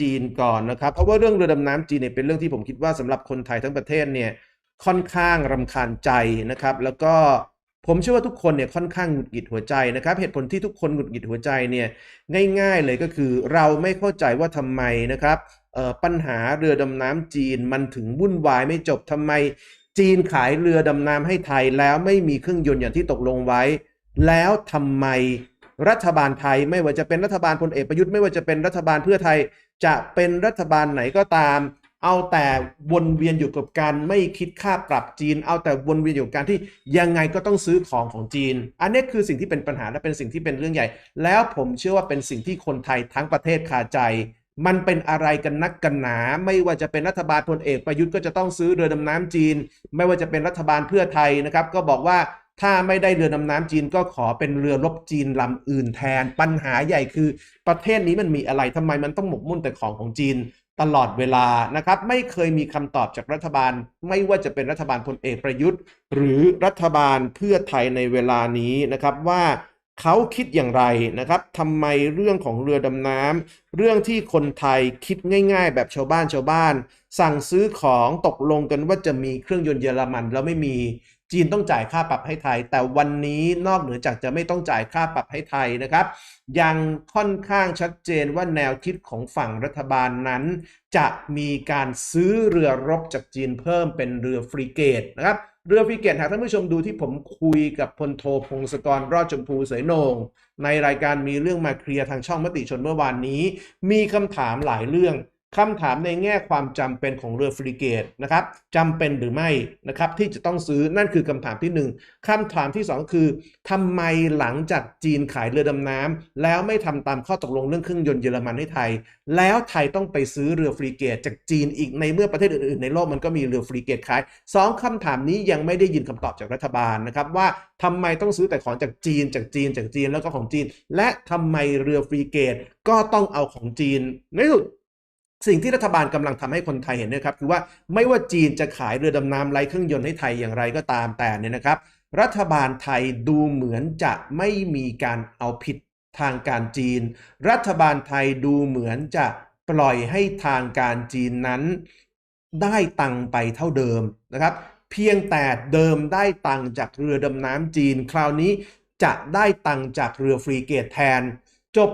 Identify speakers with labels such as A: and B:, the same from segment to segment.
A: จีนก่อนนะครับ เพราะว่าเรื่องเรือดำน้ำจีนเนี่ยเป็นเรื่องที่ผมคิดว่าสำหรับคนไทยทั้งประเทศเนี่ยค่อนข้างรำคาญใจนะครับ แล้วก็ผมเชื่อว่าทุกคนเนี่ยค่อนข้างหงุดหงิดหัวใจนะครับ เหตุผลที่ทุกคนหงุดหงิดหัวใจเนี่ยง่าย ๆ เลยก็คือเราไม่เข้าใจว่าทำไมนะครับปัญหาเรือดำน้ำจีนมันถึงวุ่นวายไม่จบทำไมจีนขายเรือดำน้ำให้ไทยแล้วไม่มีเครื่องยนต์อย่างที่ตกลงไว้ แล้วทำไมรัฐบาลไทยไม่ว่าจะเป็นรัฐบาลพลเอกประยุทธ์ไม่ว่าจะเป็นรัฐบาลเพื่อไทย จะเป็นรัฐบาลไหนก็ตาม เอาแต่วนเวียนอยู่กับการไม่คิดค่าปรับจีน เอาแต่วนเวียนอยู่กับการที่ยังไงก็ต้องซื้อของของจีน อันนี้คือสิ่งที่เป็นปัญหาและเป็นสิ่งที่เป็นเรื่องใหญ่ แล้วผมเชื่อว่าเป็นสิ่งที่คนไทยทั้งประเทศคาใจมันเป็นอะไรกันนักกันหนา ไม่ว่าจะเป็นรัฐบาลพลเอกประยุทธ์ก็จะต้องซื้อเรือดำน้ำจีน ไม่ว่าจะเป็นรัฐบาลเพื่อไทยนะครับ ก็บอกว่า ถ้าไม่ได้เรือดำน้ำจีนก็ขอเป็นเรือรบจีนลำอื่นแทน ปัญหาใหญ่คือประเทศนี้มันมีอะไรทำไมมันต้องหมกมุ่นแต่ของของจีนตลอดเวลานะครับ ไม่เคยมีคำตอบจากรัฐบาล ไม่ว่าจะเป็นรัฐบาลพลเอกประยุทธ์ หรือรัฐบาลเพื่อไทยในเวลานี้นะครับว่าเขาคิดอย่างไรนะครับทำไมเรื่องของเรือดำน้ำเรื่องที่คนไทยคิดง่าย ๆ แบบชาวบ้านชาวบ้าน สั่งซื้อของตกลงกันว่าจะมีเครื่องยนต์เยอรมันแล้วไม่มี จีนต้องจ่ายค่าปรับให้ไทย แต่วันนี้นอกเหนือจากจะไม่ต้องจ่ายค่าปรับให้ไทยนะครับ ยังค่อนข้างชัดเจนว่าแนวคิดของฝั่งรัฐบาลนั้น จะมีการซื้อเรือรบจากจีนเพิ่มเป็นเรือฟรีเกตนะครับเรือฟรีเกตหากท่านผู้ชมดูที่ผมคุยกับพลโทพงศกรรอดชมพูเสยโหนงในรายการมีเรื่องมาเคลียร์ทางช่องมติชนเมื่อวานนี้ มีคำถามหลายเรื่อง คำถามในแง่ความจำเป็นของเรือฟรีเกตนะครับจำเป็นหรือไม่นะครับที่จะต้องซื้อนั่นคือคำถามที่หนึ่งคำถามที่สองคือทำไมหลังจากจีนขายเรือดำน้ำแล้วไม่ทำตามข้อตกลงเรื่องเครื่องยนต์เยอรมันให้ไทย แล้วไทยต้องไปซื้อเรือฟรีเกต จากจีนอีกในเมื่อประเทศอื่นๆในโลกมันก็มีเรือฟรีเกตขายสองคำถามนี้ยังไม่ได้ยินคำตอบจากรัฐบาลนะครับว่าทำไมต้องซื้อแต่ของจากจีนจากจีนจากจีนแล้วก็ของจีน และทำไมเรือฟรีเกตก็ต้องเอาของจีนในสุด สิ่งที่รัฐบาลกำลังทำให้คนไทยเห็นนะครับคือว่าไม่ว่าจีนจะขายเรือดำน้ำไร้เครื่องยนต์ให้ไทยอย่างไรก็ตามแต่เนี่ยนะครับ รัฐบาลไทยดูเหมือนจะไม่มีการเอาผิดทางการจีน รัฐบาลไทยดูเหมือนจะปล่อยให้ทางการจีนนั้น ได้ตังไปเท่าเดิมนะครับ เพียงแต่เดิมได้ตังจากเรือดำน้ำจีน คราวนี้จะได้ตังจากเรือฟรีเกตแทน จบ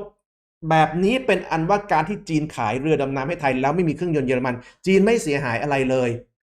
A: แบบนี้เป็นอันว่าการที่จีนขายเรือดำน้ำให้ไทย แล้วไม่มีเครื่องยนต์เยอรมัน จีนไม่เสียหายอะไรเลย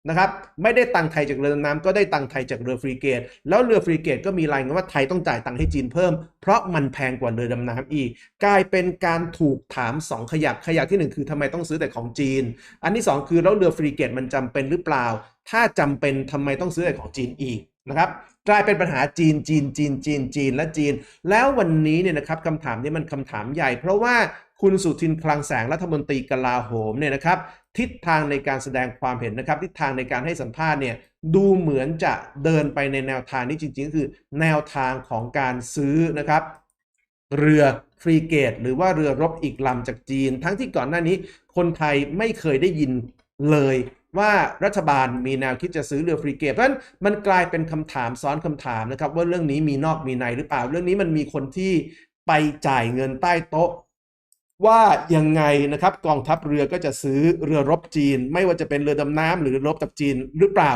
A: นะครับไม่ได้ตังค์ไทยจากเรือดำน้ำก็ได้ตังค์ไทยจากเรือฟรีเกต แล้วเรือฟรีเกตก็มีรายงานว่าไทยต้องจ่ายตังค์ให้จีนเพิ่ม เพราะมันแพงกว่าเรือดำน้ำอีก กลายเป็นการถูกถาม 2 ขยักขยักทีหนึ่1 คือทำไมต้องซื้อแต่ของจีน อันที่ 2 คือแล้วเรือฟรีเกตมันจำเป็นหรือเปล่า ถ้าจำเป็นทำไมต้องซื้อแต่ของจีนอีก นะครับกลายเป็นปัญหาจีนจีนจีนจีนจีนและจีน แล้ววันนี้เนี่ยนะครับคำถามนี้มันคำถามใหญ่ เพราะว่าคุณสุทินคลังแสงรัฐมนตรีกลาโหมเนี่ยนะครับทิศทางในการแสดงความเห็นนะครับ ทิศทางในการให้สัมภาษณ์เนี่ยดูเหมือนจะเดินไปในแนวทางนี้จริงๆ คือแนวทางของการซื้อนะครับ เรือฟรีเกต หรือว่าเรือรบอีกลำจากจีน ทั้งที่ก่อนหน้านี้คนไทยไม่เคยได้ยินเลย ว่ารัฐบาลมีแนวคิดจะซื้อเรือฟรีเกตเพราะฉะนั้นมันกลายเป็นคำถามซ้อนคำถามนะครับ ว่าเรื่องนี้มีนอกมีในหรือเปล่า เรื่องนี้มันมีคนที่ไปจ่ายเงินใต้โต๊ะ ว่ายังไงนะครับกองทัพเรือก็จะซื้อเรือรบจีน ไม่ว่าจะเป็นเรือดำน้ำหรือรบจากจีนหรือเปล่า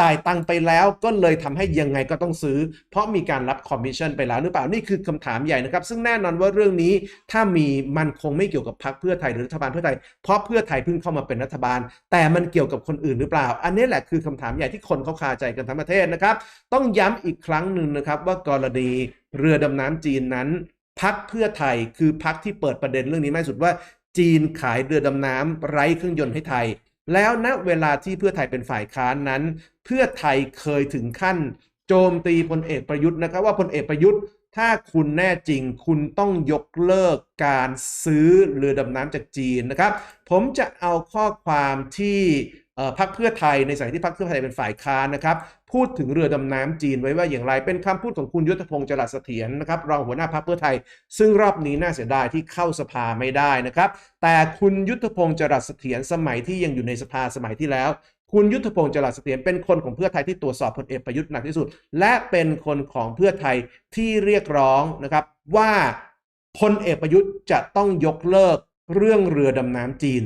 A: จ่ายตังไปแล้วก็เลยทำให้ยังไงก็ต้องซื้อ เพราะมีการรับคอมมิชชั่นไปแล้วหรือเปล่านี่คือคำถามใหญ่นะครับ ซึ่งแน่นอนว่าเรื่องนี้ถ้ามีมันคงไม่เกี่ยวกับพรรคเพื่อไทยหรือรัฐบาลเพื่อไทย เพราะเพื่อไทยเพิ่งเข้ามาเป็นรัฐบาล แต่มันเกี่ยวกับคนอื่นหรือเปล่า อันนี้แหละคือคำถามใหญ่ที่คนเขาคาใจกันทั้งประเทศนะครับ ต้องย้ำอีกครั้งหนึ่งนะครับว่ากรณีเรือดำน้ำจีนนั้นพักเพื่อไทยคือพักที่เปิดประเด็นเรื่องนี้มากสุดว่า จีนขายเรือดำน้ำไร้เครื่องยนต์ให้ไทย แล้วณเวลาที่เพื่อไทยเป็นฝ่ายค้านนั้น เพื่อไทยเคยถึงขั้น โจมตีพลเอกประยุทธ์นะครับว่าพลเอกประยุทธ์ ถ้าคุณแน่จริงคุณต้องยกเลิกการซื้อเรือดำน้ำจากจีนนะครับ ผมจะเอาข้อความที่พรรคเพื่อไทยในสมัยที่พรรคเพื่อไทยเป็นฝ่ายค้านนะครับ พูดถึงเรือดำน้ำจีนไว้ว่าอย่างไร เป็นคำพูดของคุณยุทธพงศ์จรัสเสถียรนะครับรองหัวหน้าพรรคเพื่อไทย ซึ่งรอบนี้น่าเสียดายที่เข้าสภาไม่ได้นะครับ แต่คุณยุทธพงศ์จรัสเสถียรสมัยที่ยังอยู่ในสภาสมัยที่แล้ว คุณยุทธพงศ์จรัสเสถียรเป็นคนของเพื่อไทยที่ตรวจสอบพลเอกประยุทธ์หนักที่สุด และเป็นคนของเพื่อไทยที่เรียกร้องนะครับว่าพลเอกประยุทธ์จะต้องยกเลิกเรื่องเรือดำน้ำจีน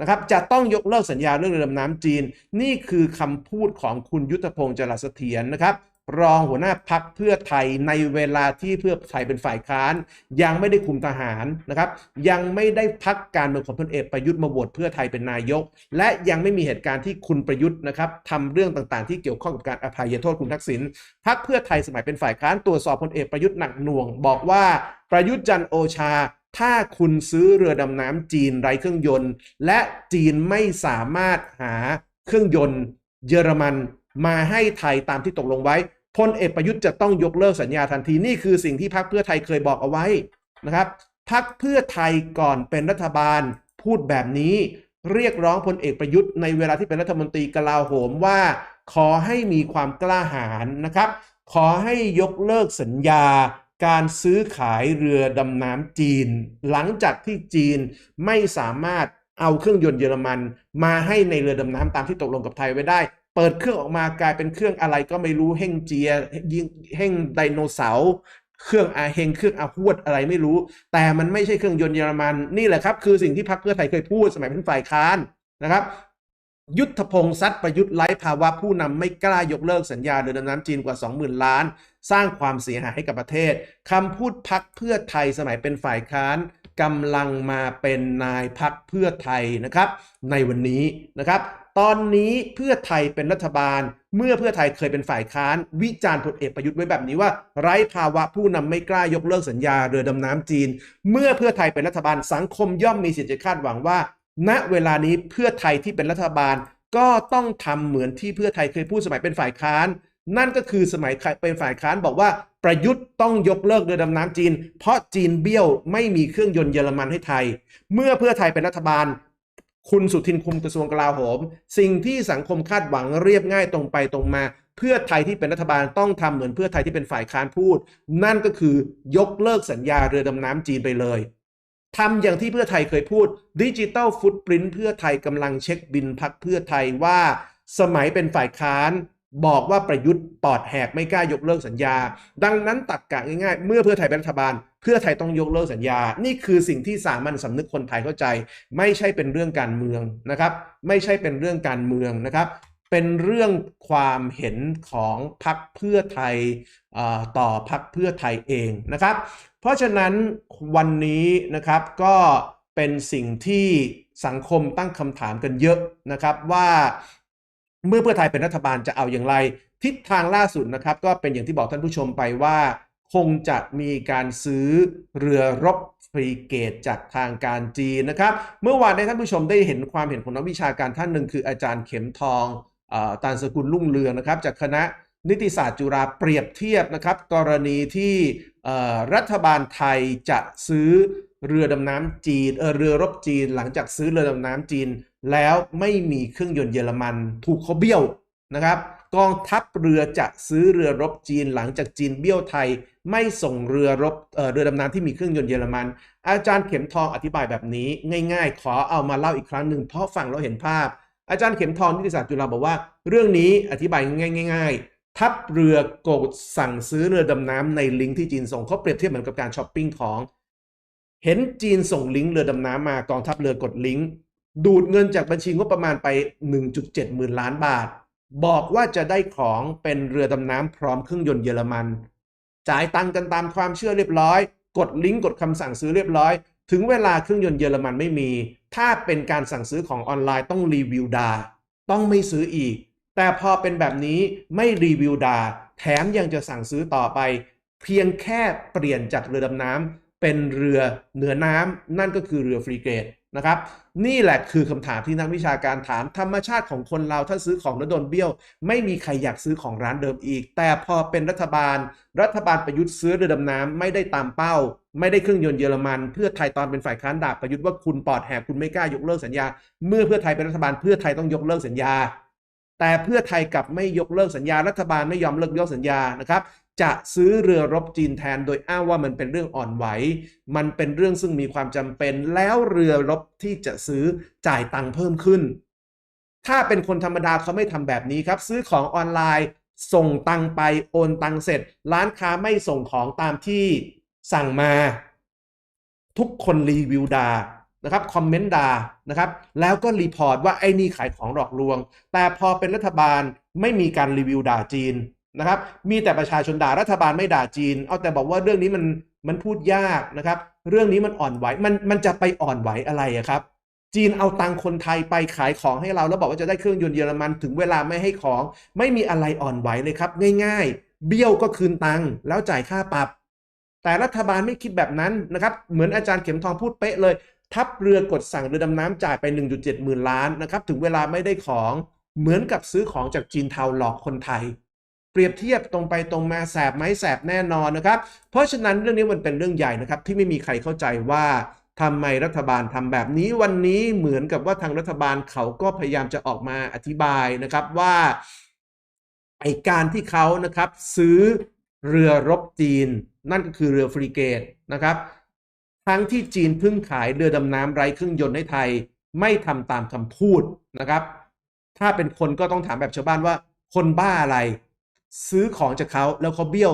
A: นะครับจะต้องยกเลิกสัญญาเรื่องเรือดำน้ำจีน นี่คือคำพูดของคุณยุทธพงศ์จรัสเสถียรนะครับ รองหัวหน้าพักเพื่อไทยในเวลาที่เพื่อไทยเป็นฝ่ายค้าน ยังไม่ได้คุมทหารนะครับ ยังไม่ได้พักการเมืองของพลเอกประยุทธ์มาโหวตเพื่อไทยเป็นนายก และยังไม่มีเหตุการณ์ที่คุณประยุทธ์นะครับทำเรื่องต่างๆ ที่เกี่ยวข้องกับการอภัยโทษคุณทักษิณพักเพื่อไทยสมัยเป็นฝ่ายค้านตรวจสอบพลเอกประยุทธ์หนักหน่วง บอกว่าประยุทธ์จันโอชาถ้าคุณซื้อเรือดำน้ำจีนไร้เครื่องยนต์ และจีนไม่สามารถหาเครื่องยนต์ เยอรมัน มาให้ไทยตามที่ตกลงไว้พลเอกประยุทธ์จะต้องยกเลิกสัญญาทันทีนี่คือสิ่งที่พรรคเพื่อไทยเคยบอกเอาไว้นะครับพรรคเพื่อไทยก่อนเป็นรัฐบาลพูดแบบนี้ เรียกร้องพลเอกประยุทธ์ในเวลาที่เป็นรัฐมนตรีกลาโหมว่า ขอให้มีความกล้าหาญนะครับ ขอให้ยกเลิกสัญญาการซื้อขายเรือดำน้ำจีน หลังจากที่จีนไม่สามารถเอาเครื่องยนต์เยอรมัน มาให้ในเรือดำน้ำตามที่ตกลงกับไทยไว้ได้ เปิดเครื่องออกมากลายเป็นเครื่องอะไรก็ไม่รู้เฮ่งเจียยิงเฮ่งไดโนเสาร์เครื่องอาเฮงเครื่องอาหวดอะไรไม่รู้ แต่มันไม่ใช่เครื่องยนต์เยอรมันนี่แหละครับ คือสิ่งที่พรรคเพื่อไทยเคยพูดสมัยเป็นฝ่ายค้านนะครับ ยุทธพงศ์ซัดประยุทธ์ไร้ภาวะผู้นำไม่กล้ายกเลิกสัญญาเรือดำน้ำจีนกว่า 20,000 ล้าน สร้างความเสียหายให้กับประเทศคำพูดพักเพื่อไทยสมัยเป็นฝ่ายค้านกำลังมาเป็นนายพักเพื่อไทยนะครับ ในวันนี้นะครับ ตอนนี้เพื่อไทยเป็นรัฐบาล เมื่อเพื่อไทยเคยเป็นฝ่ายค้าน วิจารณ์พลเอกประยุทธ์ไว้แบบนี้ว่า ไร้ภาวะผู้นำไม่กล้ายกเลิกสัญญาเรือดำน้ำจีน เมื่อเพื่อไทยเป็นรัฐบาลสังคมย่อมมีสิทธิคาดหวังว่า ณเวลานี้เพื่อไทยที่เป็นรัฐบาล ก็ต้องทำเหมือนที่เพื่อไทยเคยพูดสมัยเป็นฝ่ายค้าน นั่นก็คือสมัยเป็นฝ่ายค้านบอกว่าประยุทธ์ต้องยกเลิกเรือดำน้ำจีน เพราะจีนเบี้ยวไม่มีเครื่องยนต์เยอรมันให้ไทย เมื่อเพื่อไทยเป็นรัฐบาล คุณสุทินคุมกระทรวงกลาโหม สิ่งที่สังคมคาดหวังเรียบง่ายตรงไปตรงมา เพื่อไทยที่เป็นรัฐบาลต้องทำเหมือนเพื่อไทยที่เป็นฝ่ายค้านพูด นั่นก็คือยกเลิกสัญญาเรือดำน้ำจีนไปเลยทำอย่างที่เพื่อไทยเคยพูดดิจิตอลฟุตปรินต์เพื่อไทยกำลังเช็คบินพักเพื่อไทยว่า สมัยเป็นฝ่ายค้าน บอกว่าประยุทธ์ปอดแหกไม่กล้ายกเลิกสัญญา ดังนั้นตัดกะง่ายๆ เมื่อเพื่อไทยเป็นรัฐบาล เพื่อไทยต้องยกเลิกสัญญา นี่คือสิ่งที่สามัญสำนึกคนไทยเข้าใจ ไม่ใช่เป็นเรื่องการเมืองนะครับ ไม่ใช่เป็นเรื่องการเมืองนะครับ เป็นเรื่องความเห็นของพรรคเพื่อไทยต่อพรรคเพื่อไทยเองนะครับ เพราะฉะนั้นวันนี้นะครับก็เป็นสิ่งที่สังคมตั้งคำถามกันเยอะนะครับว่า เมื่อเพื่อไทยเป็นรัฐบาลจะเอาอย่างไร ทิศทางล่าสุดนะครับ ก็เป็นอย่างที่บอกท่านผู้ชมไปว่า คงจะมีการซื้อเรือรบฟรีเกตจากทางการจีนนะครับ เมื่อวานได้ท่านผู้ชมได้เห็นความเห็นของนักวิชาการท่านหนึ่งคืออาจารย์เข็มทองอตานสกุลลุ่งเรืองนะครับ จากคณะนิติศาสตร์จุฬาเปรียบเทียบนะครับ กรณีที่รัฐบาลไทยจะซื้อ เรือดำน้ำจีนเออเรือรบจีนหลังจากซื้อเรือดำน้ำจีน แล้วไม่มีเครื่องยนต์เยอรมัน ถูกเขาเบี้ยวนะครับ กองทัพเรือจะซื้อเรือรบจีน หลังจากจีนเบี้ยวไทย ไม่ส่งเรือรบเเรือดำน้ำที่มีเครื่องยนต์เยอรมัน อาจารย์เข็มทองอธิบายแบบนี้ ง่าย ๆ ขอเอามาเล่าอีกครั้งหนึ่งเพราะฟังเราเห็นภาพ อาจารย์เข็มทองนิติศาสตร์จุฬาบอกว่า เรื่องนี้อธิบายง่าย ๆทัพเรือโกดสั่งซื้อเรือดำน้ำในลิงก์ที่จีนส่งเขาเปรียบเทียบเหมือนกับการช้อปปิ้งของ เห็นจีนส่งลิงก์เรือดำน้ำมากองทัพเรือกดลิงก์ดูดเงินจากบัญชีงบประมาณไป 1.7 หมื่นล้านบาท บอกว่าจะได้ของเป็นเรือดำน้ำพร้อมเครื่องยนต์เยอรมัน จ่ายตังกันตามความเชื่อเรียบร้อย กดลิงก์กดคำสั่งซื้อเรียบร้อย ถึงเวลาเครื่องยนต์เยอรมันไม่มี ถ้าเป็นการสั่งซื้อของออนไลน์ต้องรีวิวดา ต้องไม่ซื้ออีก แต่พอเป็นแบบนี้ไม่รีวิวดา แถมยังจะสั่งซื้อต่อไป เพียงแค่เปลี่ยนจากเรือดำน้ำ เป็นเรือเหนือน้ำนั่นก็คือเรือฟรีเกตนะครับ นี่แหละคือคำถามที่นักวิชาการถามธรรมชาติของคนเราถ้าซื้อของแล้วโดนเบี้ยว ไม่มีใครอยากซื้อของร้านเดิมอีก แต่พอเป็นรัฐบาล รัฐบาลประยุทธ์ซื้อเรือดำน้ำไม่ได้ตามเป้า ไม่ได้เครื่องยนต์เยอรมัน เพื่อไทยตอนเป็นฝ่ายค้านด่าประยุทธ์ว่าคุณปอดแหกคุณไม่กล้ายกเลิกสัญญา เมื่อเพื่อไทยเป็นรัฐบาลเพื่อไทยต้องยกเลิกสัญญา แต่เพื่อไทยกับไม่ยกเลิกสัญญา รัฐบาลไม่ยอมเลิกยกสัญญานะครับ จะซื้อเรือรบจีนแทน โดยอ้างว่ามันเป็นเรื่องอ่อนไหว มันเป็นเรื่องซึ่งมีความจำเป็นแล้วเรือรบที่จะซื้อจ่ายตังค์เพิ่มขึ้น ถ้าเป็นคนธรรมดาเขาไม่ทำแบบนี้ครับ ซื้อของออนไลน์ ส่งตังไปโอนตังเสร็จ ร้านค้าไม่ส่งของตามที่สั่งมา ทุกคนรีวิวด่านะครับคอมเมนต์ด่านะครับ แล้วก็รีพอร์ตว่าไอ้นี่ขายของหลอกลวง แต่พอเป็นรัฐบาลไม่มีการรีวิวด่าจีน นะครับ มีแต่ประชาชนด่ารัฐบาลไม่ด่าจีน เอาแต่บอกว่าเรื่องนี้มันมันพูดยากนะครับ เรื่องนี้มันอ่อนไหวมันมันจะไปอ่อนไหวอะไรครับ จีนเอาตังค์คนไทยไปขายของให้เรา แล้วบอกว่าจะได้เครื่องยนต์เยอรมันถึงเวลาไม่ให้ของ ไม่มีอะไรอ่อนไหวเลยครับ ง่ายๆ เบี้ยวก็คืนตังค์แล้วจ่ายค่าปรับ แต่รัฐบาลไม่คิดแบบนั้นนะครับ เหมือนอาจารย์เข็มทองพูดเป๊ะเลย ทัพเรือกดสั่งเรือดำน้ำจ่ายไป 1.7หมื่นล้านนะครับถึงเวลาไม่ได้ของเหมือนกับซื้อของจากจีนเทาหลอกคนไทย เปรียบเทียบตรงไปตรงมาแสบไหมแสบแน่นอนนะครับ เพราะฉะนั้นเรื่องนี้มันเป็นเรื่องใหญ่นะครับ ที่ไม่มีใครเข้าใจว่าทำไมรัฐบาลทำแบบนี้วันนี้เหมือนกับว่าทางรัฐบาลเขาก็พยายามจะออกมาอธิบายนะครับว่าไอการที่เขานะครับซื้อเรือรบจีน นั่นก็คือเรือฟริเกตนะครับ ทั้งที่จีนเพิ่งขายเรือดำน้ำไร้เครื่องยนต์ให้ไทย ไม่ทำตามคำพูดนะครับ ถ้าเป็นคนก็ต้องถามแบบชาวบ้านว่าคนบ้าอะไร ซื้อของจากเขาแล้วเขาเบี้ยว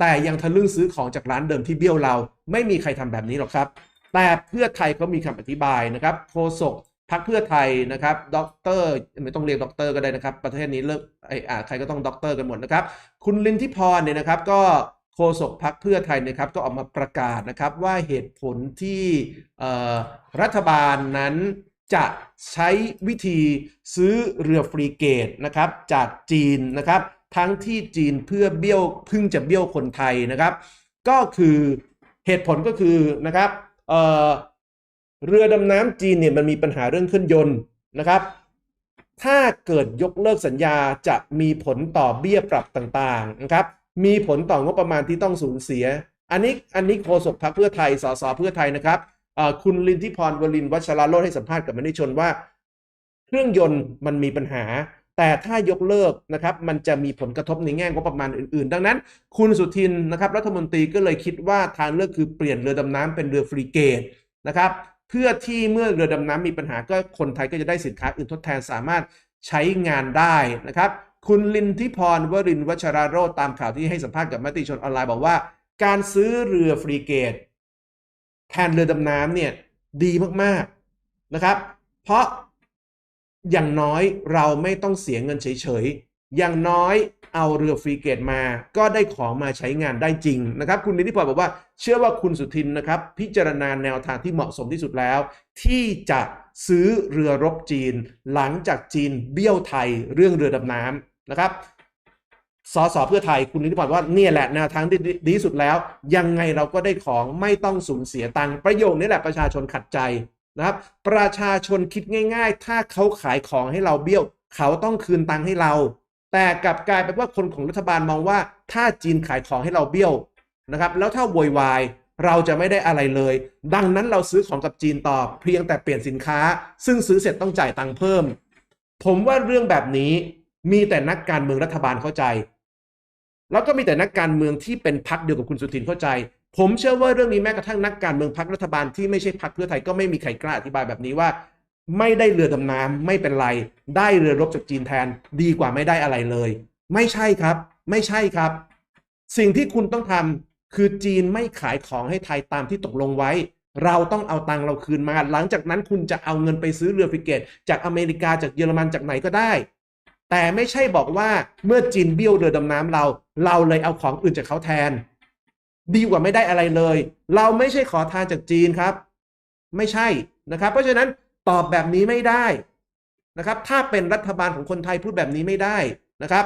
A: แต่ยังทะลึ่งซื้อของจากร้านเดิมที่เบี้ยวเรา ไม่มีใครทำแบบนี้หรอกครับ แต่เพื่อไทยเขามีคำอธิบายนะครับโฆษกพักเพื่อไทยนะครับด็อกเตอร์ไม่ต้องเรียกด็อกเตอร์ก็ได้นะครับ ประเทศนี้เลิกไอ้อ่าใครก็ต้องด็อกเตอร์กันหมดนะครับ คุณลินทิพรเนี่ยนะครับ ก็โฆษกพักเพื่อไทยนะครับ ก็ออกมาประกาศนะครับว่าเหตุผลที่รัฐบาลนั้นจะใช้วิธีซื้อเรือฟรีเกตนะครับจากจีนนะครับ ทั้งที่จีนเพื่อเบี้ยวพึ่งจะเบี้ยวคนไทยนะครับ ก็คือเหตุผลก็คือนะครับเเรือดำน้ำจีนเนี่ยมันมีปัญหาเรื่องเครื่องยนต์นะครับ ถ้าเกิดยกเลิกสัญญาจะมีผลต่อเบี้ยปรับต่างๆนะครับ มีผลต่องบประมาณที่ต้องสูญเสีย อันนี้อันนี้โฆษกพรรคเพื่อไทยสสเพื่อไทยนะครับคุณลินทิพรวลินวัชราโรจน์ให้สัมภาษณ์กับมติชนว่า เครื่องยนต์มันมีปัญหา แต่ถ้ายกเลิกนะครับมันจะมีผลกระทบในแง่งบประมาณอื่น ๆ ดังนั้น คุณสุทินนะครับรัฐมนตรีก็เลยคิดว่าทางเลือกคือเปลี่ยนเรือดำน้ำเป็นเรือฟรีเกตนะครับเพื่อที่เมื่อเรือดำน้ำมีปัญหาก็คนไทยก็จะได้สินค้าอื่นทดแทนสามารถใช้งานได้นะครับคุณลินทิพรวรินวัชราโรต์ตามข่าวที่ให้สัมภาษณ์กับมติชนออนไลน์บอกว่า การซื้อเรือฟรีเกตแทนเรือดำน้ำเนี่ยดีมากๆนะครับ เพราะ อย่างน้อยเราไม่ต้องเสียเงินเฉยๆ อย่างน้อยเอาเรือฟรีเกตมา ก็ได้ของมาใช้งานได้จริงนะครับ คุณนิติพรบอกว่าเชื่อว่าคุณสุทินนะครับ พิจารณาแนวทางที่เหมาะสมที่สุดแล้ว ที่จะซื้อเรือรบจีน หลังจากจีนเบี้ยวไทยเรื่องเรือดำน้ำนะครับสสเพื่อไทยคุณนิติพรว่าเนี่ยแหละแนวทางที่ดีสุดแล้ว ยังไงเราก็ได้ของไม่ต้องสูญเสียตังค์ประโยคนี้แหละประชาชนขัดใจ นะครับ ประชาชนคิดง่าย ๆ ถ้าเขาขายของให้เราเบี้ยว เขาต้องคืนตังค์ให้เรา แต่กลับกลายเป็นว่าคนของรัฐบาลมองว่า ถ้าจีนขายของให้เราเบี้ยวนะครับ แล้วถ้าโวยวายเราจะไม่ได้อะไรเลย ดังนั้นเราซื้อของกับจีนต่อเพียงแต่เปลี่ยนสินค้า ซึ่งซื้อเสร็จต้องจ่ายตังค์เพิ่ม ผมว่าเรื่องแบบนี้มีแต่นักการเมืองรัฐบาลเข้าใจ แล้วก็มีแต่นักการเมืองที่เป็นพักเดียวกับคุณสุทินเข้าใจ ผมเชื่อว่าเรื่องนี้แม้กระทั่งนักการเมืองพักรัฐบาลที่ไม่ใช่พักเพื่อไทยก็ไม่มีใครกล้าอธิบายแบบนี้ว่า ไม่ได้เรือดำน้ำไม่เป็นไร ได้เรือรบจากจีนแทนดีกว่าไม่ได้อะไรเลย ไม่ใช่ครับ ไม่ใช่ครับ สิ่งที่คุณต้องทำคือจีนไม่ขายของให้ไทยตามที่ตกลงไว้ เราต้องเอาตังเราคืนมา หลังจากนั้นคุณจะเอาเงินไปซื้อเรือฟริเกต จากอเมริกาจากเยอรมันจากไหนก็ได้ แต่ไม่ใช่บอกว่าเมื่อจีนเบี้ยวเรือดำน้ำเรา เราเลยเอาของอื่นจากเขาแทน ดีกว่าไม่ได้อะไรเลย เราไม่ใช่ขอทานจากจีนครับ ไม่ใช่นะครับ เพราะฉะนั้นตอบแบบนี้ไม่ได้นะครับ ถ้าเป็นรัฐบาลของคนไทยพูดแบบนี้ไม่ได้นะครับ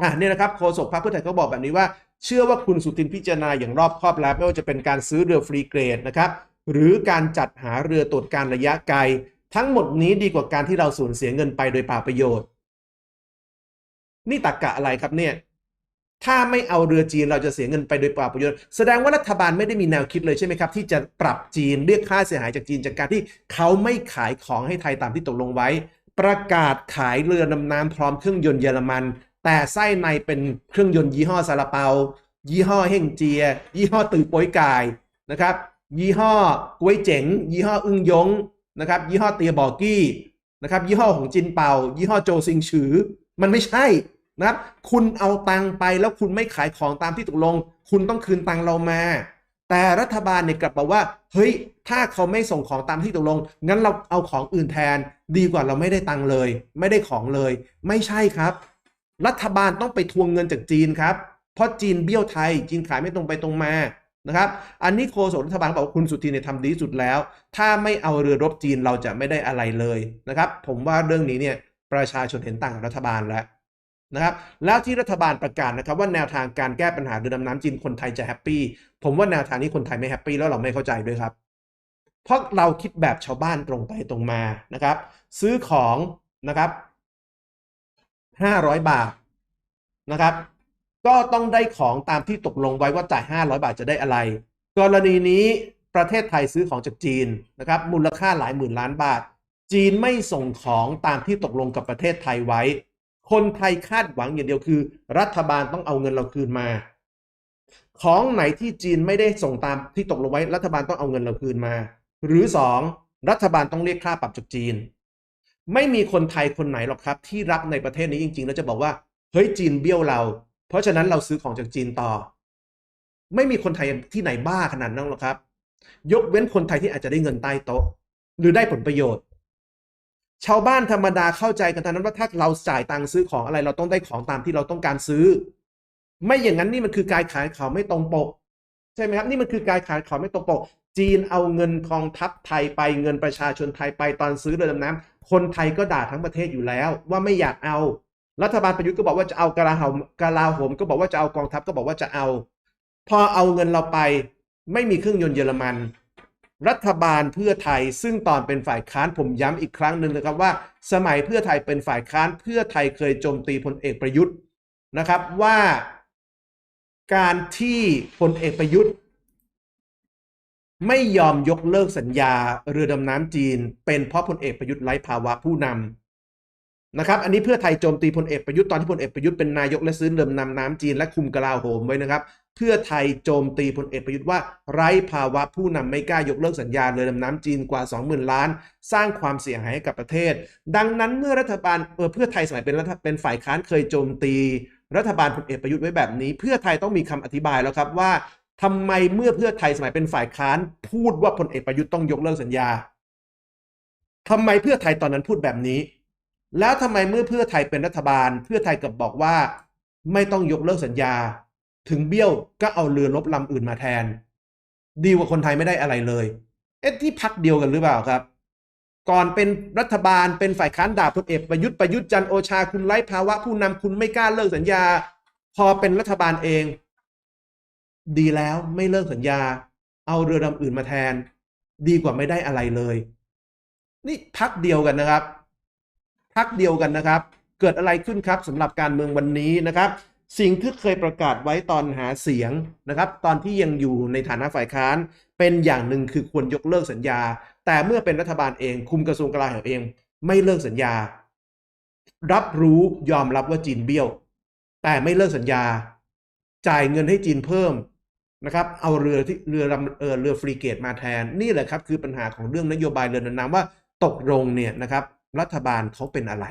A: อะเนี่ยนะครับโฆษกพรรคเพื่อไทยเขาบอกแบบนี้ว่า เชื่อว่าคุณสุทินพิจารณาอย่างรอบคอบแล้วไม่ว่าจะเป็นการซื้อเรือฟรีเกรดนะครับหรือการจัดหาเรือตรวจการระยะไกล ทั้งหมดนี้ดีกว่าการที่เราสูญเสียเงินไปโดยเปล่าประโยชน์ นี่ตักกะอะไรครับเนี่ย ถ้าไม่เอาเรือจีนเราจะเสียเงินไปโดยเปล่าประโยชน์แสดงว่ารัฐบาลไม่ได้มีแนวคิดเลยใช่ไหมครับที่จะปรับจีนเรียกค่าเสียหายจากจีนจากการที่เขาไม่ขายของให้ไทยตามที่ตกลงไว้ ประกาศขายเรือดำน้ำพร้อมเครื่องยนต์เยอรมัน แต่ไส้ในเป็นเครื่องยนต์ยี่ห้อซาลาเปา ยี่ห้อเฮ่งเจีย ยี่ห้อตือโป้ยกายนะครับ ยี่ห้อกล้วยเจ๋ง ยี่ห้ออึ้งยงนะครับยี่ห้อเตียบอกกี้นะครับยี่ห้อของจินเปา ยี่ห้อโจซิงฉือ มันไม่ใช่ นะครับ คุณเอาตังค์ไปแล้วคุณไม่ขายของตามที่ตกลง คุณต้องคืนตังค์เรามา แต่รัฐบาลเนี่ยกลับบอกว่า เฮ้ย ถ้าเขาไม่ส่งของตามที่ตกลง งั้นเราเอาของอื่นแทน ดีกว่าเราไม่ได้ตังค์เลย ไม่ได้ของเลย ไม่ใช่ครับ รัฐบาลต้องไปทวงเงินจากจีนครับ เพราะจีนเบี้ยวไทย จีนขายไม่ตรงไปตรงมานะครับ อันนี้โฆษกรัฐบาลบอกว่าคุณสุทินเนี่ยทำดีสุดแล้ว ถ้าไม่เอาเรือรบจีนเราจะไม่ได้อะไรเลยนะครับ ผมว่าเรื่องนี้เนี่ยประชาชนเห็นต่างรัฐบาลแล้ว นะครับแล้วที่รัฐบาลประกาศนะครับว่าแนวทางการแก้ปัญหาเรือดำน้ำจีนคนไทยจะแฮปปี้ผมว่าแนวทางนี้คนไทยไม่แฮปปี้แล้วเราไม่เข้าใจด้วยครับ เพราะเราคิดแบบชาวบ้านตรงไปตรงมานะครับ ซื้อของนะครับห้าร้อยบาทนะครับ ก็ต้องได้ของตามที่ตกลงไว้ว่าจ่าย500บาทจะได้อะไร กรณีนี้ประเทศไทยซื้อของจากจีนนะครับมูลค่าหลายหมื่นล้านบาท จีนไม่ส่งของตามที่ตกลงกับประเทศไทยไว้ คนไทยคาดหวังอย่างเดียวคือ รัฐบาลต้องเอาเงินเราคืนมา ของไหนที่จีนไม่ได้ส่งตามที่ตกลงไว้รัฐบาลต้องเอาเงินเราคืนมา หรือ 2. รัฐบาลต้องเรียกค่าปรับจากจีน ไม่มีคนไทยคนไหนหรอกครับ ที่รักในประเทศนี้จริง ๆ แล้วจะบอกว่าเฮ้ยจีนเบี้ยวเรา เพราะฉะนั้นเราซื้อของจากจีนต่อ ไม่มีคนไทยที่ไหนบ้าขนาดนั้นหรอกครับ ยกเว้นคนไทยที่อาจจะได้เงินใต้โต๊ะ หรือได้ผลประโยชน์ ชาวบ้านธรรมดาเข้าใจกันทั้งนั้นว่าถ้าเราจ่ายตังค์ซื้อของอะไรเราต้องได้ของตามที่เราต้องการซื้อ ไม่อย่างนั้นนี่มันคือการขายเขาไม่ตรงปก ใช่ไหมครับ นี่มันคือการขายเขาไม่ตรงปก จีนเอาเงินกองทัพไทยไปเงินประชาชนไทยไปตอนซื้อเรือดำน้ำคนไทยก็ด่าทั้งประเทศอยู่แล้ว ว่าไม่อยากเอา รัฐบาลประยุทธ์ก็บอกว่าจะเอากลาหมกลาหมก็บอกว่าจะเอากองทัพก็บอกว่าจะเอา พอเอาเงินเราไป ไม่มีเครื่องยนต์เยอรมัน รัฐบาลเพื่อไทยซึ่งตอนเป็นฝ่ายค้านผมย้ำอีกครั้งหนึ่งนะครับว่า สมัยเพื่อไทยเป็นฝ่ายค้านเพื่อไทยเคยโจมตีพลเอกประยุทธ์นะครับว่า การที่พลเอกประยุทธ์ ไม่ยอมยกเลิกสัญญาเรือดำน้ำจีน เป็นเพราะพลเอกประยุทธ์ไร้ภาวะผู้นำ นะครับอันนี้เพื่อไทยโจมตีพลเอกประยุทธ์ตอนที่พลเอกประยุทธ์เป็นนายกและซื้อเรือดำน้ำจีนและคุมกลาโหมไว้นะครับ เพื่อไทยโจมตีพลเอกประยุทธ์ว่าไร้ภาวะผู้นำไม่กล้ายกเลิกสัญญาเรือดำน้ำจีนกว่า 20,000 ล้าน สร้างความเสียหายให้กับประเทศ ดังนั้นเมื่อรัฐบาลเออเพื่อไทยสมัยเป็นรัฐเป็นฝ่ายค้านเคยโจมตี รัฐบาลพลเอกประยุทธ์ไว้แบบนี้ เพื่อไทยต้องมีคำอธิบายแล้วครับว่าทำไมเมื่อเพื่อไทยสมัยเป็นฝ่ายค้านพูดว่าพลเอกประยุทธ์ต้องยกเลิกสัญญาทำไมเพื่อไทยตอนนั้นพูดแบบนี้ แล้วทำไมเมื่อเพื่อไทยเป็นรัฐบาล เพื่อไทยกลับบอกว่า ไม่ต้องยกเลิกสัญญา ถึงเบี้ยวก็เอาเรือรบลำอื่นมาแทน ดีกว่าคนไทยไม่ได้อะไรเลย เอ๊ะที่พักเดียวกันหรือเปล่าครับ ก่อนเป็นรัฐบาลเป็นฝ่ายค้านด่าพลเอกประยุทธ์ประยุทธ์จันโอชาคุณไร้ภาวะผู้นำคุณไม่กล้าเลิกสัญญา พอเป็นรัฐบาลเอง ดีแล้วไม่เลิกสัญญา เอาเรือลำอื่นมาแทน ดีกว่าไม่ได้อะไรเลย นี่พักเดียวกันนะครับ พักเดียวกันนะครับ เกิดอะไรขึ้นครับสำหรับการเมืองวันนี้นะครับ สิ่งที่เคยประกาศไว้ตอนหาเสียงนะครับ ตอนที่ยังอยู่ในฐานะฝ่ายค้าน เป็นอย่างหนึ่งคือควรยกเลิกสัญญา แต่เมื่อเป็นรัฐบาลเอง คุมกระทรวงกลาโหมเอง ไม่เลิกสัญญา รับรู้ยอมรับว่าจีนเบี้ยว แต่ไม่เลิกสัญญา จ่ายเงินให้จีนเพิ่มนะครับเอาเรือที่เรือลำเออเรือฟรีเกตมาแทนนี่แหละครับคือปัญหาของเรื่องนโยบายเรือดำน้ำว่าตกลงเนี่ยนะครับ รัฐบาลเขาเป็นอะไร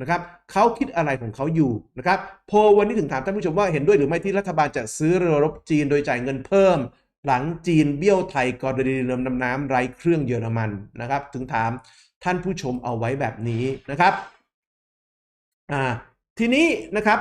A: นะครับเขาคิดอะไรของเขาอยู่นะครับโพลวันนี้ถึงถามท่านผู้ชมว่าเห็นด้วยหรือไม่ที่รัฐบาลจะซื้อเรือรบจีนโดยจ่ายเงินเพิ่ม หลังจีนเบี้ยวไทยกรณีเรือดำน้ำไร้เครื่องเยอรมันนะครับ ถึงถามท่านผู้ชมเอาไว้แบบนี้นะครับอ่าทีนี้นะครับ